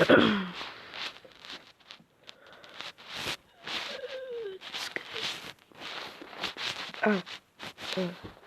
oh. oh.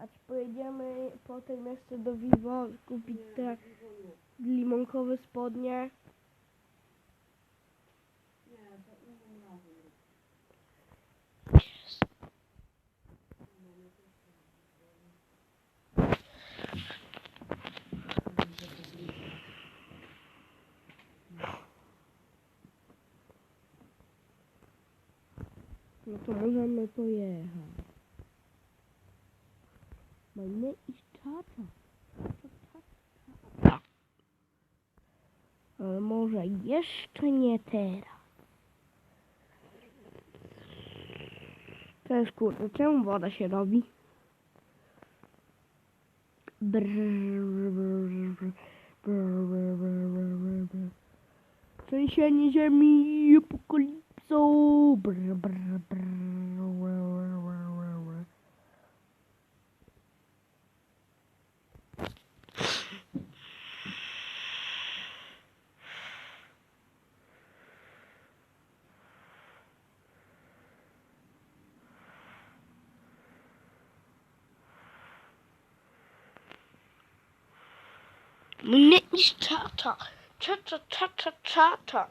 A czy pojedziemy potem jeszcze do Vivo kupić te limonkowe spodnie? No to możemy pojechać. Iść tata. Tak. Ale może jeszcze nie teraz. Jest kurde, czemu woda się robi? Brrr, brrr, brrr, brrr, brrr, brrr. Trzęsienie ziemi, apokalipsą. Brr, brr, brr, brr, brr, brr, brr. Mnie niż tata. Tata, tata, tata.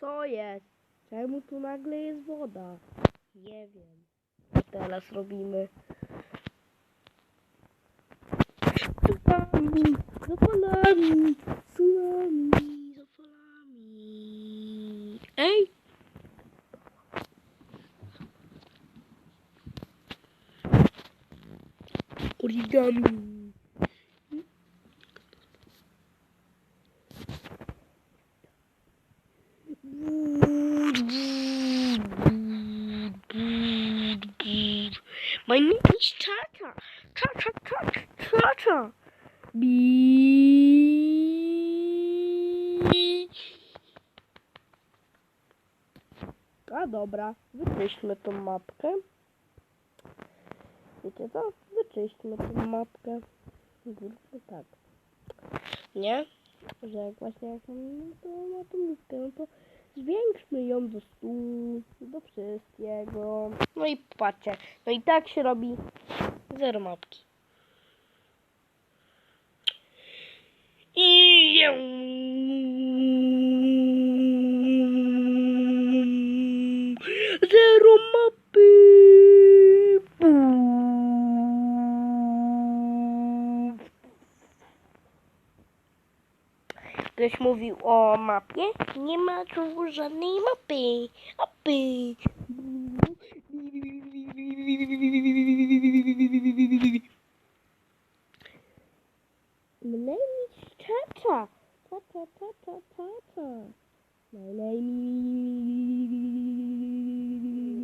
Co jest? Czemu tu nagle jest woda? Nie wiem. Co teraz robimy? Tsunami, za falami, tsunami, za. Ej! Origami. My name is Tata. Tata, Tata, Tata. Bi. A dobra, wyczyśćmy tą mapkę. Wiecie co? Wyczyśćmy tą mapkę. Zróbmy tak. Nie? Że jak właśnie jak mam tą listę, no to zwiększmy ją do 100, do wszystkiego. No i patrzcie, no i tak się robi zero mapki. I ją. Zero mapy. Ktoś mówił o mapie? Nie ma tu żadnej mapy. Mapy. My name is Tata. Tata, Tata, Tata. My name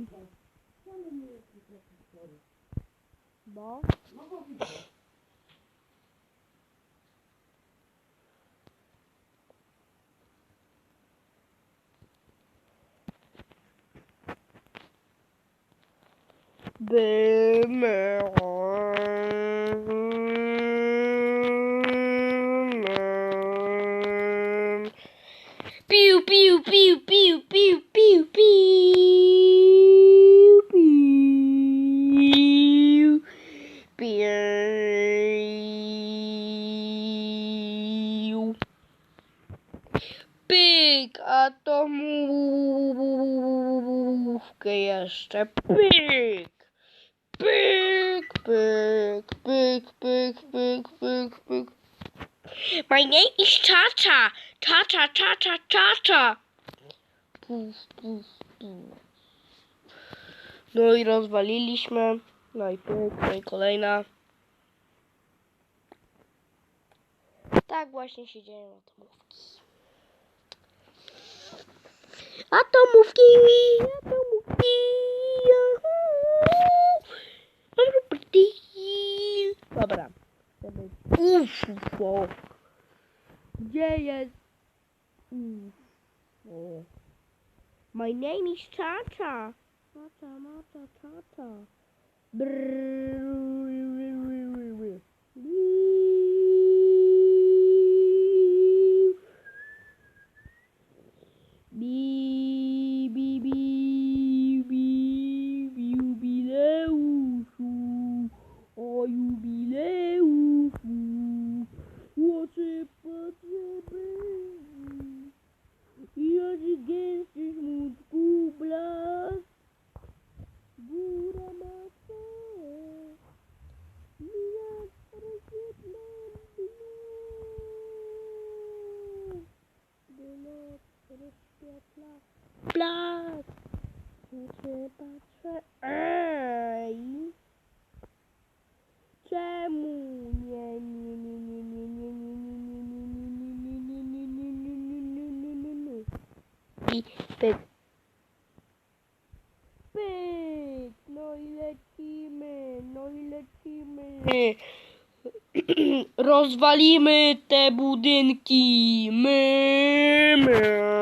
is... Bo? Pew pew pew pew pew pew pew pew pew Pyk, a to mówkę jeszcze. Pyk. Pyk, pyk, pyk, pyk, pyk, pyk. My name is Tata. Tata, Tata, Tata. Puf, puf, puf. No i rozwaliliśmy. No i pyk, no i kolejna. Tak właśnie się dzieją atomówki. Atomówki, atomówki. değil. Dobra. Uf. Yeah, yes. My name is Tata. Tata, Tata, Tata. I pyk. Pyk. No i lecimy, no i lecimy. Rozwalimy te budynki. My, my.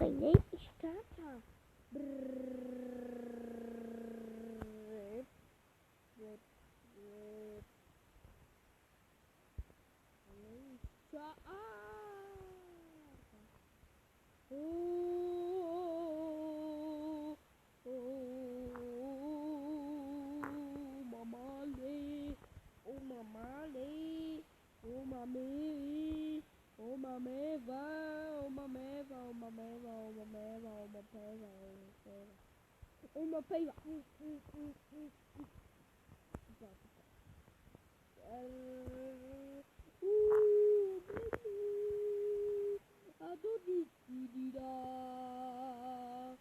My name mami, oh mameva, oh mameva, oh mameva, oh mameva, oh mameva, oh mameva, oh mameva. Ooh, baby, I don't need to do that.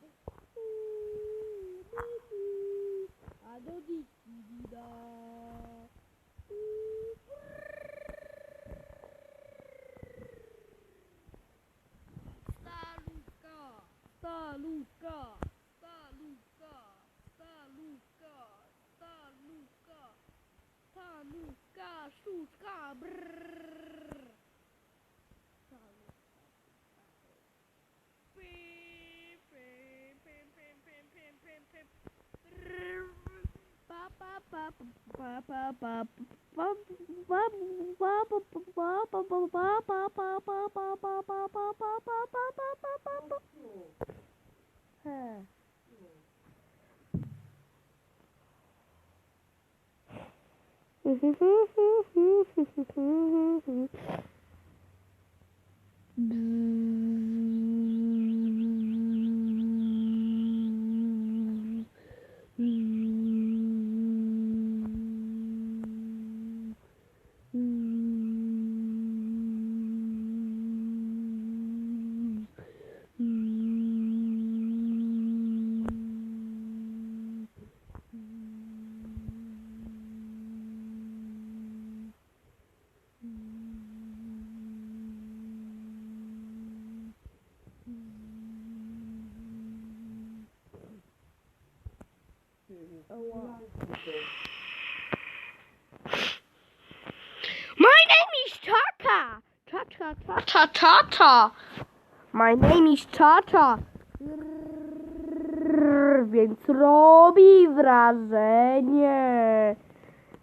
Huh. Mm-hmm. My name is Tata. Tata, Tata, Tata. My name is Tata. Więc robi wrażenie.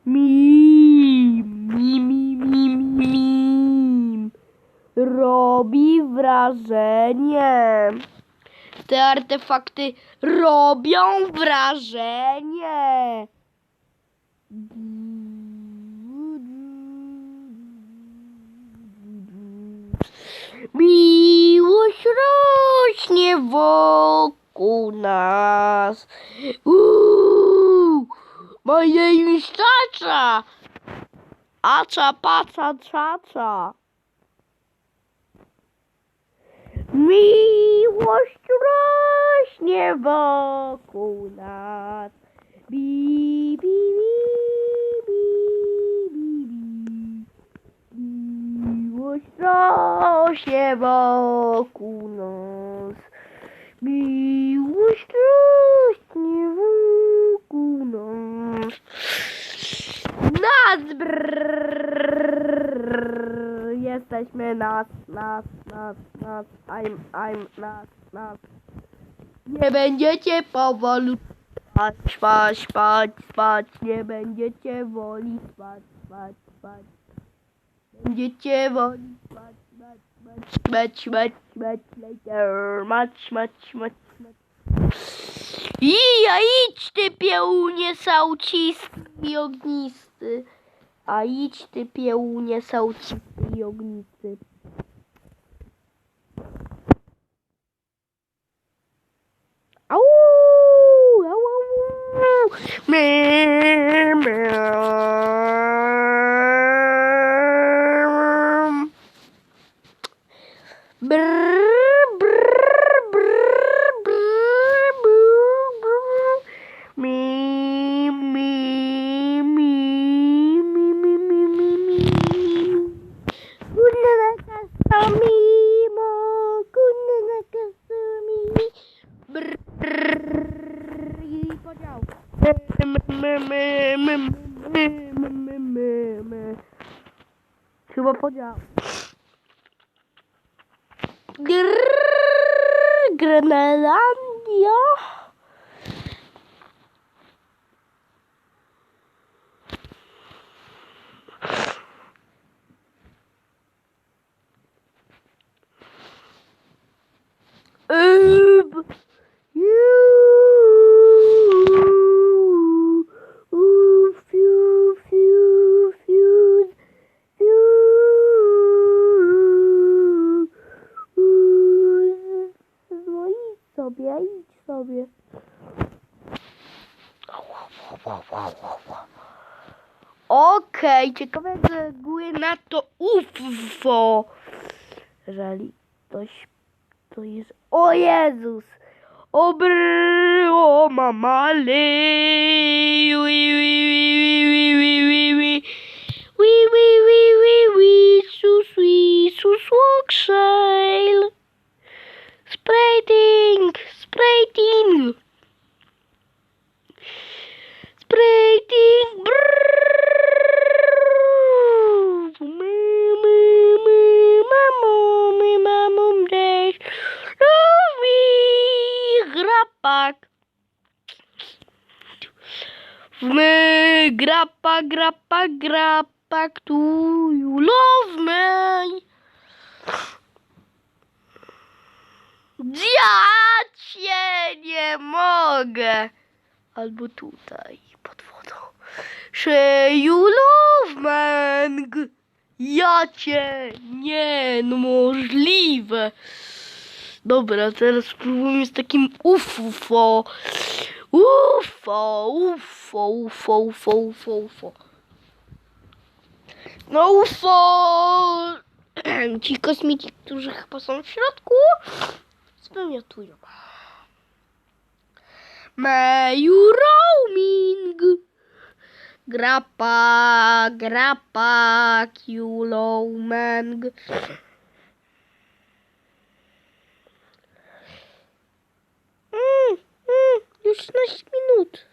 Mim, mim, mim, mim. Robi wrażenie. Te artefakty robią wrażenie. Miłość rośnie wokół nas. Uuu, moje już czacza. Acza, paca, czacza. Miłość rośnie wokół nas. Bi, bi, bi, bi, bi, bi. Miłość rośnie wokół nas. Bi, Coś rośnie wokół nas. Nas brrr. Jesteśmy nas, nas, nas, nas. I'm, I'm, nas, nas. Nie będziecie powolu spać, spać, spać, spać. Nie będziecie woli spać, spać, spać. Będziecie woli spać, spać, spać, spać, spać, spać, later. Mać, mać, mać, mać. I ja idź ty piełunie saucisty i ognisty. A idź ty piełunie saucisty i ognisty. Me, me, me, me, me, me, me, me. Chyba podział. Grrr, Grenalandia. Okej, ciekawe jak reaguje na to UFO. Jeżeli ktoś to jest... O Jezus! O brrr, o mamale. Wi, wi, wi, wi, wi, wi, wi. Wi, wi, wi, wi. Sus, wi, sus, spreading. Spreading. Brrr. Me, me, me, mamo, me, mamum, dash. Lubi grapak. Grappa, grappa, grappak, tu you love me. Ja cię nie mogę. Albo tutaj, pod wodą. Say you love man. Ja cię nie, no możliwe. Dobra, teraz spróbujmy z takim UFO. UFO, UFO, UFO, UFO, UFO, UFO. No UFO! Ci kosmici, którzy chyba są w środku, zwymiotują. May you roaming. Grappa, grappa, kiulomeng. 18 минут.